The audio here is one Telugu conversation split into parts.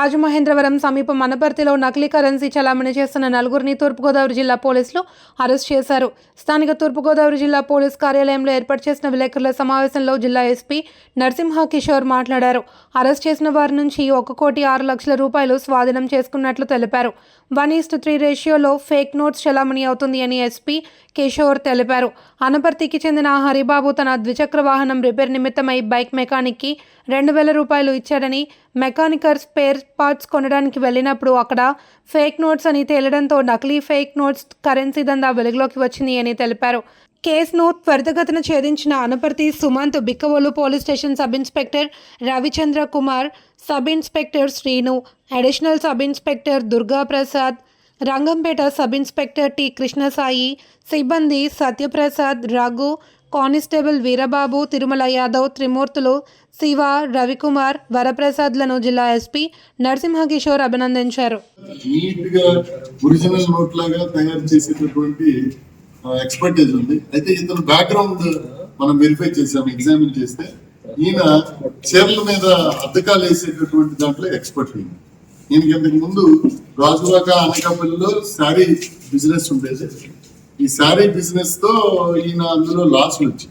రాజమహేంద్రవరం సమీపం మనపర్తిలో నకిలీ కరెన్సీ చలామణి చేస్తున్న నలుగురిని తూర్పుగోదావరి జిల్లా పోలీసులు అరెస్ట్ చేశారు. స్థానిక తూర్పుగోదావరి జిల్లా పోలీస్ కార్యాలయంలో ఏర్పాటు చేసిన విలేకరుల సమావేశంలో జిల్లా ఎస్పీ నరసింహ కిషోర్ మాట్లాడారు. అరెస్ట్ చేసిన వారి నుంచి ఒక కోటి ఆరు లక్షల రూపాయలు స్వాధీనం చేసుకున్నట్లు తెలిపారు. వన్ ఈస్ట్ త్రీ రేషియోలో ఫేక్ నోట్స్ చలామణి అవుతుంది అని ఎస్పీ కిషోర్ తెలిపారు. అనపర్తికి చెందిన హరిబాబు తన ద్విచక్ర వాహనం రిపేర్ నిమిత్తమై బైక్ మెకానిక్కి రెండు వేల రూపాయలు ఇచ్చాడని మెకానికర్ స్పేర్ పార్ట్స్ కొనడానికి వెళ్ళినప్పుడు అక్కడ ఫేక్ నోట్స్ అని తేలడంతో నకిలీ ఫేక్ నోట్స్ కరెన్సీ దందా వెలుగులోకి వచ్చింది అని తెలిపారు. కేసును త్వరితగతిన ఛేదించిన Anaparthi Sumanth Bikkavolu police station sub inspector Ravichandra Kumar sub inspector Srinu additional sub inspector Durga Prasad Rangampeta sub inspector T Krishnasai సిబ్బంది సత్యప్రసాద్ రఘు కానిస్టేబుల్ వీరబాబు తిరుమల యాదవ్ త్రిమూర్తులు శివ రవికుమార్ వరప్రసాద్లను జిల్లా ఎస్పీ నరసింహకిషోర్ అభినందించారు. తయారు చేసేటటువంటి ఎక్స్పర్టైజ్ ఉంది. అయితే ఇతను బ్యాక్గ్రౌండ్ మనం వెరిఫై చేసాం ఎగ్జామిన్ చేస్తే ఈయన చీరల మీద అద్దకాలు వేసేటటువంటి దాంట్లో ఎక్స్పర్ట్ అయింది ఈయనకి ఇంతకు ముందు రాజువాక అనకాపల్లిలో శారీ బిజినెస్ ఉండేది. ఈ శారీ బిజినెస్తో ఈయన అందులో లాస్లు వచ్చి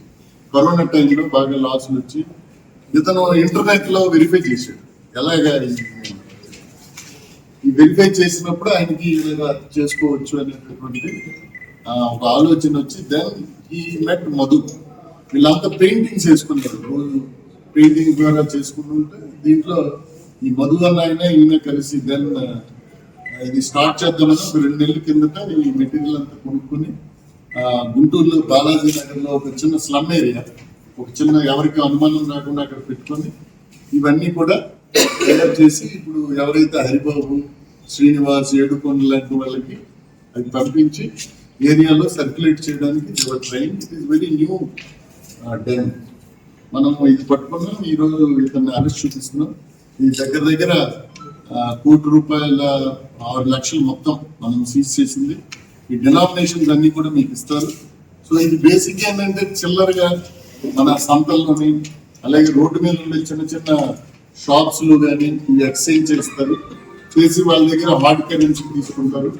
కరోనా టైంలో బాగా లాస్లు వచ్చి ఇతను ఇంటర్నెట్లో వెరిఫై చేశాడు. ఎలాగా ఈ- వెరిఫై చేసినప్పుడు ఆయనకి ఇలా చేసుకోవచ్చు అనేటటువంటి ఒక ఆలోచన వచ్చి దెన్ ఈ మెట్ మధు. వీళ్ళంతా పెయింటింగ్స్ వేసుకున్నారు. రోజు పెయింటింగ్ ద్వారా చేసుకుంటుంటే దీంట్లో ఈ మధు ఆయన ఈయన కలిసి దెన్ ఇది స్టార్ట్ చేద్దామని ఒక రెండు నెలల కిందట ఈ మెటీరియల్ అంతా కొనుక్కొని గుంటూరులో బాలాజీ నగర్లో ఒక చిన్న స్లమ్ ఏరియా ఒక చిన్న ఎవరికి అనుమానం రాకుండా అక్కడ పెట్టుకొని ఇవన్నీ కూడా తయారు చేసి ఇప్పుడు ఎవరైతే హరిబాబు శ్రీనివాస్ ఏడుకొండ లాంటి వాళ్ళకి అది పంపించి ఏరియాలో సర్క్యులేట్ చేయడానికి train it is very new damn మనం ఇది పట్టుకున్నాం ఈ రోజు ఇతన్ని అరెస్ట్ చూపిస్తున్నాం. ఈ దగ్గర దగ్గర కోటి రూపాయల ఆరు లక్షలు మొత్తం మనం సీజ్ చేసింది. ఈ డినామినేషన్స్ అన్ని కూడా మీకు ఇస్తారు. సో ఇది బేసిక్ ఏంటంటే చిల్లరగా మన సంతల్లోని అలాగే రోడ్డు మీద ఉండే చిన్న చిన్న షాప్స్లో కానీ ఇవి ఎక్స్చేంజ్ చేస్తారు. చేసి వాళ్ళ దగ్గర హార్డ్ కరెన్సీ తీసుకుంటారు.